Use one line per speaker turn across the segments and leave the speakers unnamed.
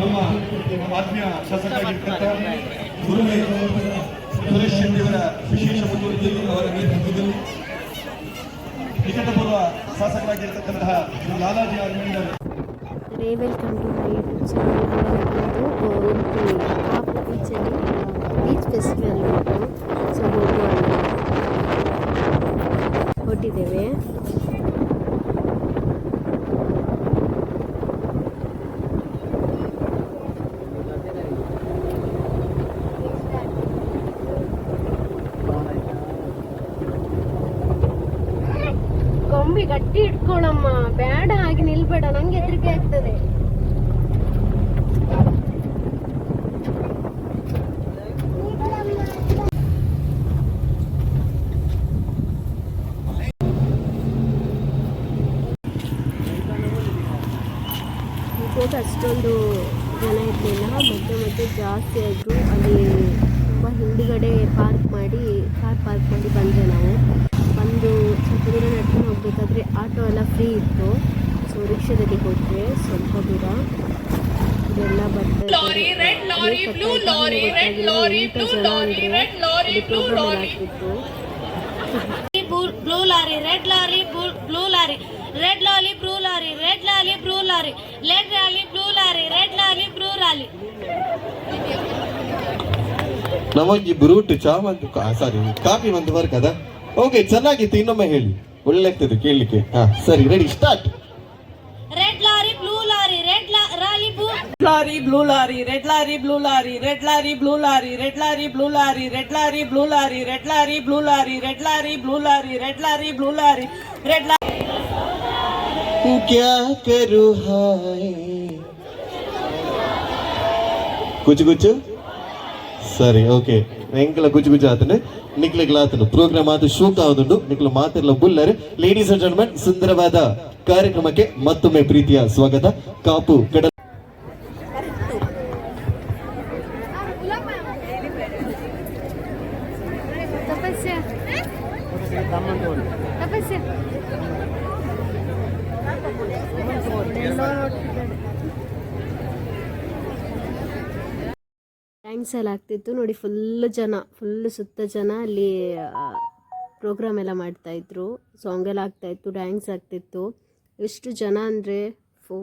ನಮ್ಮ ಆತ್ಮೀಯ ಶಾಸಕರಾಗಿರ್ತಕ್ಕಂಥ ಸುರೇಶ್ ಶೆಟ್ಟಿಯವರ ವಿಶೇಷ ಮುಂದುವರಿಕೆಯಲ್ಲಿ ಅವರ ನೇತೃತ್ವದಲ್ಲಿ ನಿಕಟಪೂರ್ವ ಶಾಸಕರಾಗಿರ್ತಕ್ಕಂತಹ ಲಾಲಾಜಿ
ಅರ್ಮಿಂದರ್ ರೇವೆಲ್ ಉಡುಪಿ ಆ ಬೀಚಲ್ಲಿ ಬೀಚ್ ಫೆಸ್ಟಿವಲ್ ಸೊ ಹೋಗುವ ಗಟ್ಟಿ ಇಟ್ಕೊಳಮ್ಮ ಬೇಡ ಹಾಗೆ ನಿಲ್ಬೇಡ. ನಂಗೆ ಹೆದರಿಕೆ ಆಗ್ತದೆ. ಅಷ್ಟೊಂದು ಜನ ಇರಲಿಲ್ಲ. ಮಧ್ಯೆ ಮಧ್ಯೆ ಜಾಸ್ತಿ ಆಯಿತು. ಅಲ್ಲಿ ತುಂಬ ಹಿಂದುಗಡೆ ಪಾರ್ಕ್ ಮಾಡಿ ಕಾರ್ ಪಾರ್ಕ್ ಮಾಡಿ ಬಂದರೆ ನಾವು. ಬಂದು ಸ್ವಲ್ಪ ನಡ್ಕೊಂಡು ಹೋಗಬೇಕಾದ್ರೆ ಆಟೋ ಎಲ್ಲ ಫ್ರೀ ಇತ್ತು. ಸೊ ರಿಕ್ಷಾದಲ್ಲಿ ಹೋದರೆ ಸ್ವಲ್ಪ ದೂರ. ಇದೆಲ್ಲ
ಬರ್ತಾಯಿತ್ತು blue lorry red lorry blue lorry red lorry blue lorry red lorry blue lorry red lorry blue lorry red lorry blue lorry
ನಮಗೆ ಬ್ರೂಟ್ ಚಾ ಕಾ ಸಾರಿ ಕಾಫಿ ಒಂದು ವರ್ಗದ ಓಕೆ ಚೆನ್ನಾಗಿತ್ತು ಇನ್ನೊಮ್ಮೆ ಹೇಳಿ. ಒಳ್ಳೆ ಆಗ್ತದೆ ಕೇಳಲಿಕ್ಕೆ ಹಾ ಸರಿ ready start
Red lorry, blue lorry, red la- lorry, blue.
lorry, blue lorry, red lorry, blue lorry, red lorry, blue lorry, red lorry, blue lorry, red lorry, blue lorry, red lorry, blue lorry, red lorry, blue lorry, red lorry, blue lorry, red lorry.
क्या करूँ हाय कुछ कुछ ಸರಿ okay ಎಂಕಲ ಗುಜು ಗುಜು ಆತನೆ ನಿಕ್ಲಿಗ್ಲ ಗ್ಲಾತನು ಪ್ರೋಗ್ರಾಮ್ ಆತ ಶೂಕ ಆದುಂಡು ನಿಕ್ಲ ಮಾತೆಲ್ಲ ಬುಲ್ಲರೆ. ಲೇಡೀಸ್ ಅಂಡ್ ಜೆಂಟ್ಲ್ಮೆನ್ ಸುಂದರವಾದ ಕಾರ್ಯಕ್ರಮಕ್ಕೆ ಮತ್ತೊಮ್ಮೆ ಪ್ರೀತಿಯ ಸ್ವಾಗತ. ಕಾಪು, ಕಡಲ
ಡ್ಯಾನ್ಸ್ ಎಲ್ಲ ಆಗ್ತಿತ್ತು. ನೋಡಿ ಫುಲ್ ಜನ ಫುಲ್ ಸುತ್ತ ಜನ ಅಲ್ಲಿ ಪ್ರೋಗ್ರಾಮ್ ಎಲ್ಲ ಮಾಡ್ತಾ ಇದ್ರು. ಸಾಂಗ್ ಎಲ್ಲ ಆಗ್ತಾ ಇತ್ತು ಡ್ಯಾನ್ಸ್ ಆಗ್ತಿತ್ತು. ಎಷ್ಟು ಜನ ಅಂದರೆ, ಫೋ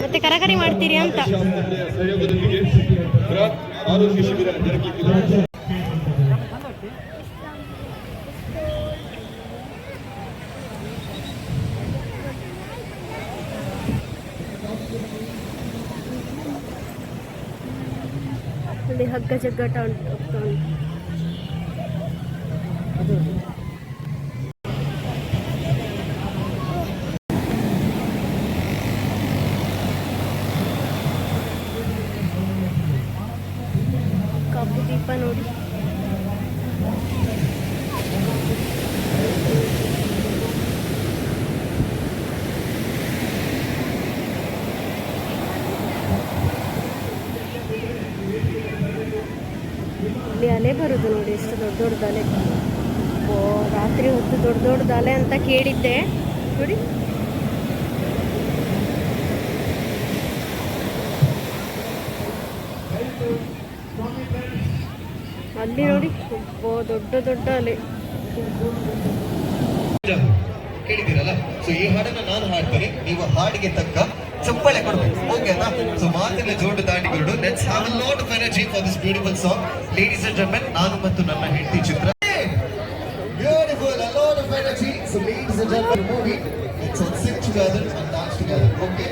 ಮತ್ತೆ ಕರಕರಿ ಮಾಡ್ತೀರಿ ಅಂತ.
ಆರೋಗ್ಯ ಶಿಬಿರ ಜರುಗಿದ್ದು
ಅಲ್ಲಿ ಹಗ್ಗ ಜಗ್ಗಾಟ ಉಂಟು ಹೋಗ್ತಾ ಉಂಟು ಕಬ್ಬು ದೀಪ ನೋಡಿ ಇಲ್ಲಿ ಅಲೆ ಬರುದು ನೋಡಿ ಎಷ್ಟು ದೊಡ್ಡ ಅಲೆ ಓ ರಾತ್ರಿ ಹೊತ್ತು ದೊಡ್ಡ ದೊಡ್ಡ ಅಲೆ ಅಂತ ಕೇಳಿದ್ದೆ ನೋಡಿ ಅಲ್ಲಿ ನೋಡಿ ಓ ದೊಡ್ಡ ದೊಡ್ಡ ಅಲೆ
ಕೇಳಿದಿರಲ್ಲ ಸೊ ಈ ಹಾಡನ್ನ ನಾನು ಹಾಡ್ತೀನಿ ನೀವು ಹಾಡಿಗೆ ತಕ್ಕ ಚಪ್ಪಳೆ ಕೊಡ್ಬೇಕು ಓಕೆನಾ ಮಾತಿನ ಜೋಡು ದಾಟಿಗಳು let's have a lot of energy for this beautiful song ladies and gentlemen ನಾನು ಮತ್ತು ನನ್ನ ಹೆಂಡತಿ Chitra beautiful a lot of energy so ladies and gentlemen movie let's all sit together and dance together. Okay.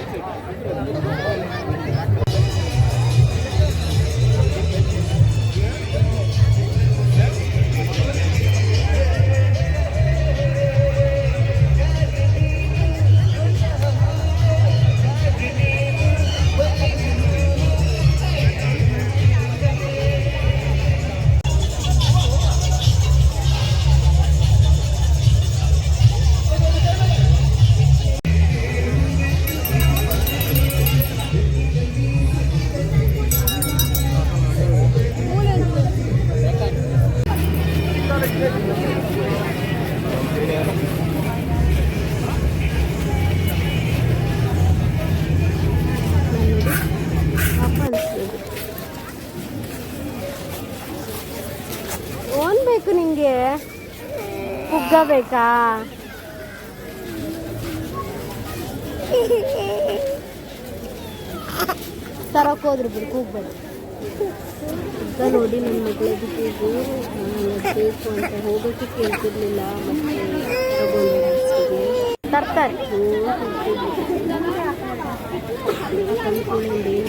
ನಿಂಗೆ ಪುಗ್ಗ ಬೇಕಾ ತರಕ್ಕೆ ಹೋದ್ರು ಬಿಡು, ಕೂಗ್ಬೇಡ. ಪುಗ್ಗ ನೋಡಿ ನನ್ನ ಮಗಳಿಗೆ ಕೂಗು ಬೇಕು ಅಂತ ಹೋಗೋಕ್ಕೆ ಕೇಳ್ತಿರ್ಲಿಲ್ಲ, ಮತ್ತೆ ತರ್ತಾರೆ ತಂದ್ಕೊಂಡು ಏನು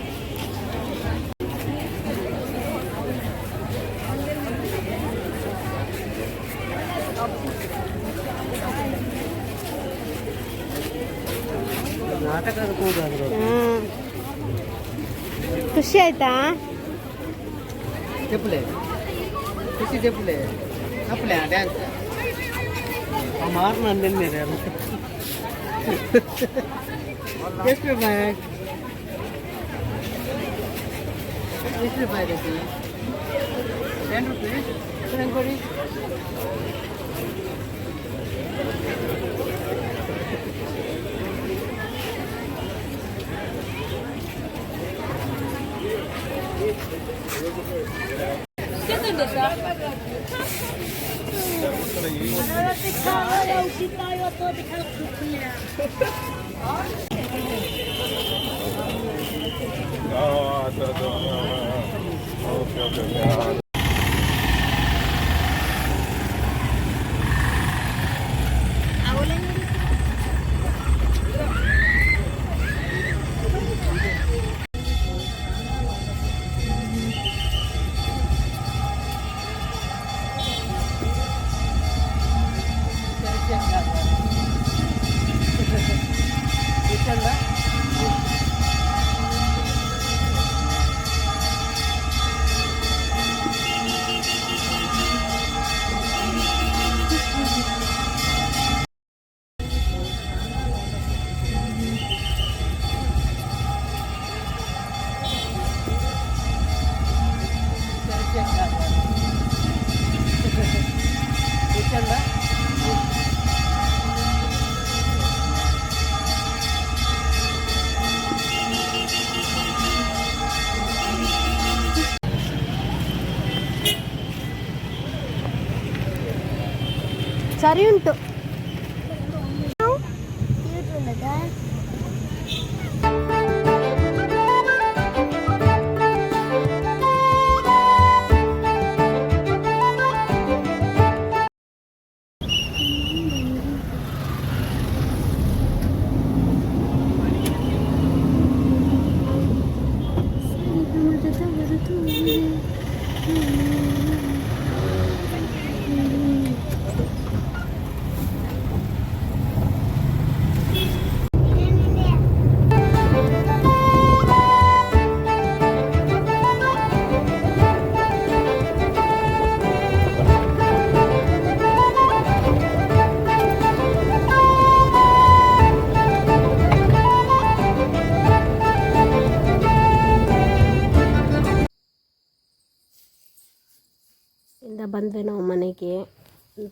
ಖುಷಿ ಆಯ್ತಾ
ಚಪ್ಪಲೆ ಖುಷಿ ಚಪ್ಪಲೆ ಚಪ್ಪಲೆ ಡ್ಯಾನ್ಸ್ ಮಾರು ನಾನು ನಿನ್ನೆ ಎಷ್ಟು ರೂಪಾಯಿ ಎಷ್ಟು ರೂಪಾಯಿ ಟೆನ್ ರುಪೀಸ್ ಕೊಡಿ ಕೊಡಿ
ಸರಿ ಉಂಟು ಇಂದ ಬಂದ್ವಿ ನಾವು ಮನೆಗೆ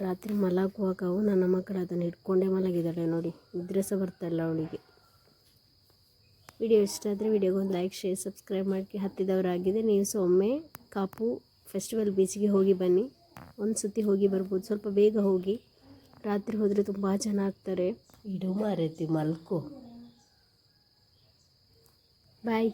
ರಾತ್ರಿ ಮಲಗುವಾಗ ಅವು ನನ್ನ ಮಕ್ಕಳು ಅದನ್ನು ಹಿಡ್ಕೊಂಡೇ ಮಲಗಿದ್ದಾಳೆ ನೋಡಿ. ನಿದ್ರೆ ಸಹ ಬರ್ತಾಯಿಲ್ಲ ಅವಳಿಗೆ. ವಿಡಿಯೋ ಇಷ್ಟ ಆದರೆ ವಿಡಿಯೋಗೊಂದು ಲೈಕ್ ಶೇರ್ ಸಬ್ಸ್ಕ್ರೈಬ್ ಮಾಡಿ ಹತ್ತಿದವರಾಗಿದೆ ನೀವು ಸಹ ಒಮ್ಮೆ ಕಾಪು ಫೆಸ್ಟಿವಲ್ ಬೀಚ್ಗೆ ಹೋಗಿ ಬನ್ನಿ. ಒಂದು ಸತಿ ಹೋಗಿ ಬರ್ಬೋದು. ಸ್ವಲ್ಪ ಬೇಗ ಹೋಗಿ. ರಾತ್ರಿ ಹೋದರೆ ತುಂಬ ಜನ ಆಗ್ತಾರೆ.
ಇಡು ಮಾರೈತಿ ಮಲ್ಕೋ.
ಬಾಯ್